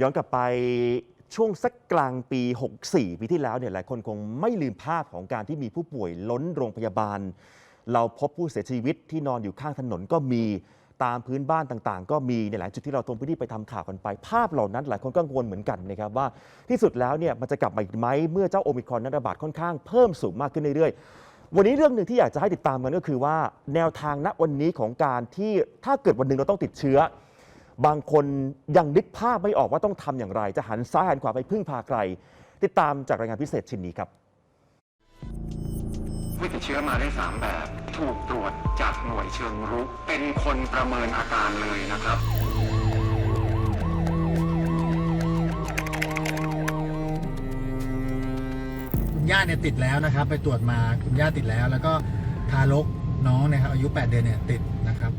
ย้อนกลับไปช่วงสักกลางปี 64 ปีที่แล้วเนี่ยหลายคนคงไม่ลืมภาพของการที่มีผู้ป่วยล้นโรงพยาบาล เราพบผู้เสียชีวิตที่นอนอยู่ข้างถนนก็มีตามพื้นบ้านต่างๆ ก็มีในหลายจุดที่เราลงพื้นที่ไปทำข่าวกันไป ภาพเหล่านั้นหลายคนก็กังวลเหมือนกันนะครับว่าที่สุดแล้วเนี่ยมันจะกลับมาอีกไหมเมื่อเจ้าโอมิครอนนั้นระบาดค่อนข้างเพิ่มสูงมากขึ้นเรื่อยๆ วันนี้เรื่องหนึ่งที่อยากจะให้ติดตามกันก็คือว่า แนวทางณวันนี้ของการที่ถ้าเกิดวันหนึ่งเราต้องติดเชื้อ บางคนยังนึกภาพไม่ออกว่าต้องทำอย่างไร จะหันซ้ายหันขวาไปพึ่งพาใคร ติดตามจากรายงานพิเศษชิ้นนี้ครับผู้ติดเชื้อมาได้ 3 แบบ ถูกตรวจจากหน่วยเชิงรุก เป็นคนประเมินอาการเลยนะครับคุณย่าเนี่ยติดแล้วนะครับ ไปตรวจมาคุณย่าติดแล้ว แล้วก็ทารกน้องเนะครับอายุ 8 เดือนเนี่ยติดนะครับ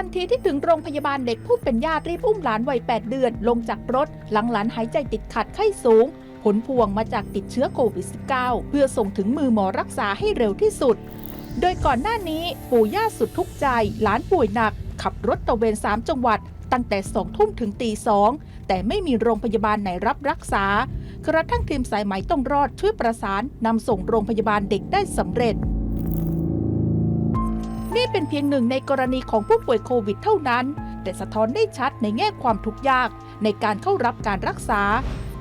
ทันทีที่ถึงโรงพยาบาลเด็กผู้เป็นญาติรีบอุ้มหลานวัย 8 เดือน ลงจากรถ หลังหลานหายใจติดขัดไข้สูง ผลพวงมาจากติดเชื้อโควิด -19 เพื่อส่งถึงมือหมอรักษาให้เร็วที่สุด โดยก่อนหน้านี้ปู่ย่าสุดทุกข์ใจ หลานป่วยหนัก ขับรถตระเวน 3 จังหวัด ตั้งแต่2ทุ่มถึงตีสองแต่ไม่มีโรงพยาบาลไหนรับรักษากระทั่งทีมสายไหมต้องรอดช่วยประสานนำส่งโรงพยาบาลเด็กได้สำเร็จ นี่เป็นเพียงหนึ่งในกรณีของผู้ป่วยโควิดเท่านั้น แต่สะท้อนได้ชัดในแง่ความทุกข์ยากในการเข้ารับการรักษา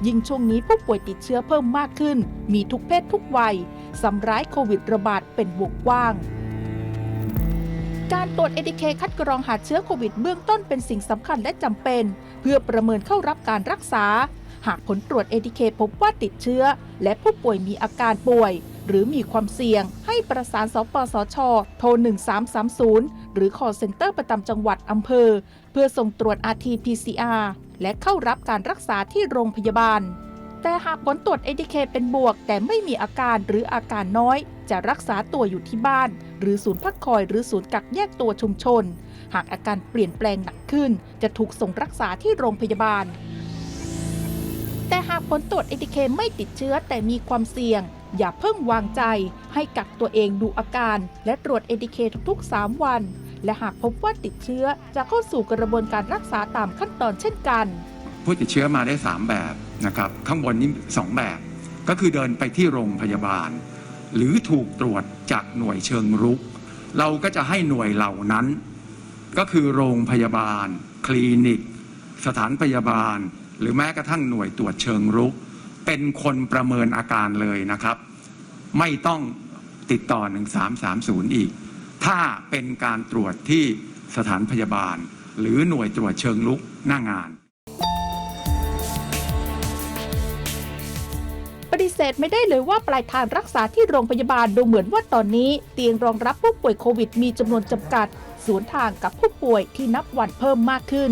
ยิ่งช่วงนี้ผู้ป่วยติดเชื้อเพิ่มมากขึ้น มีทุกเพศทุกวัยสำร้ายโควิดระบาดเป็นวงกว้างการตรวจเอ k เคคัดกรองหาเชื้อโควิดเบื้องต้นเป็นสิ่งสำคัญและจำเป็น เพื่อประเมินเข้ารับการรักษา หากผลตรวจเอ k เคพบว่าติดเชื้อ และผู้ป่วยมีอาการป่วย หรือมีความเสี่ยง ให้ประสานสปสช โทร 1330 หรือ call center ประจำจังหวัดอำเภอ เพื่อส่งตรวจ RT-PCR และเข้ารับการรักษาที่โรงพยาบาล แต่หากผลตรวจ ATK เคเป็นบวก แต่ไม่มีอาการหรืออาการน้อย จะรักษาตัวอยู่ที่บ้าน หรือศูนย์พักคอยหรือศูนย์กักแยกตัวชุมชน หากอาการเปลี่ยนแปลงหนักขึ้น จะถูกส่งรักษาที่โรงพยาบาลแต่หากผลตรวจ ATK ไม่ติดเชื้อแต่มีความเสี่ยง อย่าเพิ่งวางใจ ให้กักตัวเองดูอาการ และตรวจ ATK ทุก ๆ 3 วัน และหากพบว่าติดเชื้อจะเข้าสู่กระบวนการรักษาตามขั้นตอนเช่นกัน ผู้ติดเชื้อมาได้ 3 แบบนะครับ ข้างบนนี้ 2 แบบ ก็คือเดินไปที่โรงพยาบาล หรือถูกตรวจจากหน่วยเชิงรุก เราก็จะให้หน่วยเหล่านั้น ก็คือโรงพยาบาล คลินิก สถานพยาบาล หรือแม้กระทั่งหน่วยตรวจเชิงรุก เป็นคนประเมินอาการเลยนะครับ ไม่ต้องติดต่อ 1330 อีก ถ้าเป็นการตรวจที่สถานพยาบาล หรือหน่วยตรวจเชิงลุกหน้างานปฏิเสธไม่ได้เลยว่าปลายทางรักษาที่โรงพยาบาลดูเหมือนว่าตอนนี้ เตียงรองรับผู้ป่วยโควิดมีจำนวนจำกัด สวนทางกับผู้ป่วยที่นับวันเพิ่มมากขึ้น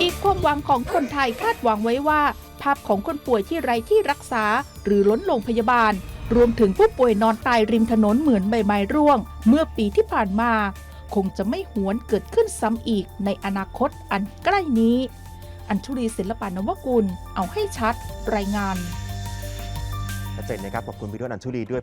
อีกความหวังของคนไทยคาดหวังไว้ว่า ภาพของคนป่วยที่ไร้ที่รักษา หรือล้นโรงพยาบาล รวมถึงผู้ป่วยนอนตายริมถนนเหมือนใบไม้ร่วง เมื่อปีที่ผ่านมา คงจะไม่หวนเกิดขึ้นซ้ำอีกในอนาคตอันใกล้นี้ อัญชุลีศิลปานวกุล เอาให้ชัด รายงานชัดเจนนะครับขอบคุณพี่ด้วยอัญชุลีด้วย